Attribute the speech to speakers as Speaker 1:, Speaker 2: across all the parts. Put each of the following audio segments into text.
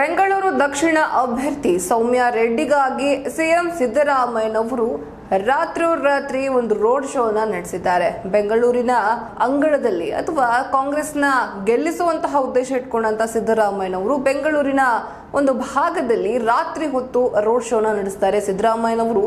Speaker 1: ಬೆಂಗಳೂರು ದಕ್ಷಿಣ ಅಭ್ಯರ್ಥಿ ಸೌಮ್ಯ ರೆಡ್ಡಿಗಾಗಿ ಸಿಎಂ ಸಿದ್ದರಾಮಯ್ಯನವರು ರಾತ್ರೋರಾತ್ರಿ ಒಂದು ರೋಡ್ ಶೋನ ನಡೆಸಿದ್ದಾರೆ. ಬೆಂಗಳೂರಿನ ಅಂಗಳದಲ್ಲಿ ಅಥವಾ ಕಾಂಗ್ರೆಸ್ನ ಗೆಲ್ಲಿಸುವಂತಹ ಉದ್ದೇಶ ಇಟ್ಕೊಂಡಂತ ಸಿದ್ದರಾಮಯ್ಯನವರು ಬೆಂಗಳೂರಿನ ಒಂದು ಭಾಗದಲ್ಲಿ ರಾತ್ರಿ ಹೊತ್ತು ರೋಡ್ ಶೋನ ನಡೆಸ್ತಾರೆ. ಸಿದ್ದರಾಮಯ್ಯನವರು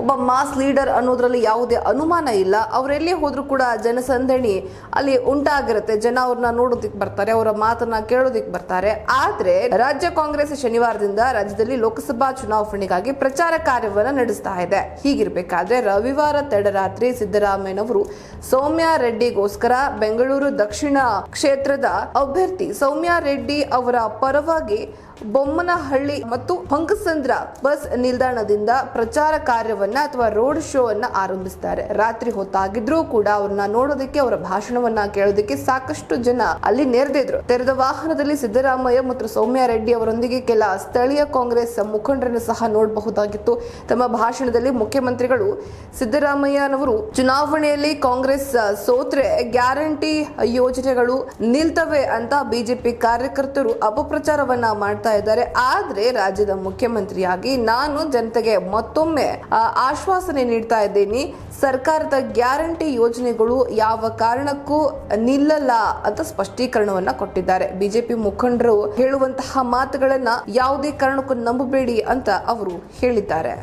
Speaker 1: ಒಬ್ಬ ಮಾಸ್ ಲೀಡರ್ ಅನ್ನೋದ್ರಲ್ಲಿ ಯಾವುದೇ ಅನುಮಾನ ಇಲ್ಲ. ಅವರೆಲ್ಲೇ ಹೋದರೂ ಕೂಡ ಜನಸಂದಣಿ ಅಲ್ಲಿ ಉಂಟಾಗಿರುತ್ತೆ. ಜನ ಅವ್ರನ್ನ ನೋಡೋದಿಕ್ ಬರ್ತಾರೆ, ಅವರ ಮಾತನ್ನ ಕೇಳೋದಿಕ್ ಬರ್ತಾರೆ. ಆದ್ರೆ ರಾಜ್ಯ ಕಾಂಗ್ರೆಸ್ ಶನಿವಾರದಿಂದ ರಾಜ್ಯದಲ್ಲಿ ಲೋಕಸಭಾ ಚುನಾವಣೆಗಾಗಿ ಪ್ರಚಾರ ಕಾರ್ಯವನ್ನ ನಡೆಸ್ತಾ ಇದೆ. ಹೀಗಿರ್ಬೇಕಾದ್ರೆ ರವಿವಾರ ತಡರಾತ್ರಿ ಸಿದ್ದರಾಮಯ್ಯನವರು ಸೌಮ್ಯ ರೆಡ್ಡಿಗೋಸ್ಕರ ಬೆಂಗಳೂರು ದಕ್ಷಿಣ ಕ್ಷೇತ್ರದ ಅಭ್ಯರ್ಥಿ ಸೌಮ್ಯ ರೆಡ್ಡಿ ಅವರ ಪರವಾಗಿ ಬೊಮ್ಮನಹಳ್ಳಿ ಮತ್ತು ಹೊಂಗಸಂದ್ರ ಬಸ್ ನಿಲ್ದಾಣದಿಂದ ಪ್ರಚಾರ ಕಾರ್ಯವನ್ನ ಅಥವಾ ರೋಡ್ ಶೋ ಅನ್ನ ಆರಂಭಿಸ್ತಾರೆ. ರಾತ್ರಿ ಹೊತ್ತಾಗಿದ್ರೂ ಕೂಡ ಅವ್ರನ್ನ ನೋಡೋದಕ್ಕೆ, ಅವರ ಭಾಷಣವನ್ನ ಕೇಳೋದಕ್ಕೆ ಸಾಕಷ್ಟು ಜನ ಅಲ್ಲಿ ನೆರೆದಿದ್ರು ತೆರೆದ ವಾಹನದಲ್ಲಿ ಸಿದ್ದರಾಮಯ್ಯ ಮತ್ತು ಸೌಮ್ಯ ರೆಡ್ಡಿ ಅವರೊಂದಿಗೆ ಕೆಲ ಸ್ಥಳೀಯ ಕಾಂಗ್ರೆಸ್ ಮುಖಂಡರನ್ನು ಸಹ ನೋಡಬಹುದಾಗಿತ್ತು. ತಮ್ಮ ಭಾಷಣದಲ್ಲಿ ಮುಖ್ಯಮಂತ್ರಿಗಳು ಸಿದ್ದರಾಮಯ್ಯನವರು, ಚುನಾವಣೆಯಲ್ಲಿ ಕಾಂಗ್ರೆಸ್ ಸೋತ್ರೆ ಗ್ಯಾರಂಟಿ ಯೋಜನೆಗಳು ನಿಲ್ತವೆ ಅಂತ ಬಿಜೆಪಿ ಕಾರ್ಯಕರ್ತರು ಅಪಪ್ರಚಾರವನ್ನ ಮಾಡ್ತಾ ಇದ್ದಾರೆ. ಆದ್ರೆ ರಾಜ್ಯದ ಮುಖ್ಯಮಂತ್ರಿಯಾಗಿ ನಾನು ಜನತೆಗೆ ಮತ್ತೊಮ್ಮೆ ಆಶ್ವಾಸನೆ ನೀಡ್ತಾ ಇದ್ದೀನಿ. ಸರ್ಕಾರದ ಗ್ಯಾರಂಟಿ ಯೋಜನೆಗಳು ಯಾವ ಕಾರಣಕ್ಕೂ ನಿಲ್ಲಲ್ಲ ಅಂತ ಸ್ಪಷ್ಟೀಕರಣವನ್ನ ಕೊಟ್ಟಿದ್ದಾರೆ. ಬಿಜೆಪಿ ಮುಖಂಡರು ಹೇಳುವಂತಹ ಮಾತುಗಳನ್ನ ಯಾವುದೇ ಕಾರಣಕ್ಕೂ ನಂಬಬೇಡಿ ಅಂತ ಅವರು ಹೇಳಿದ್ದಾರೆ.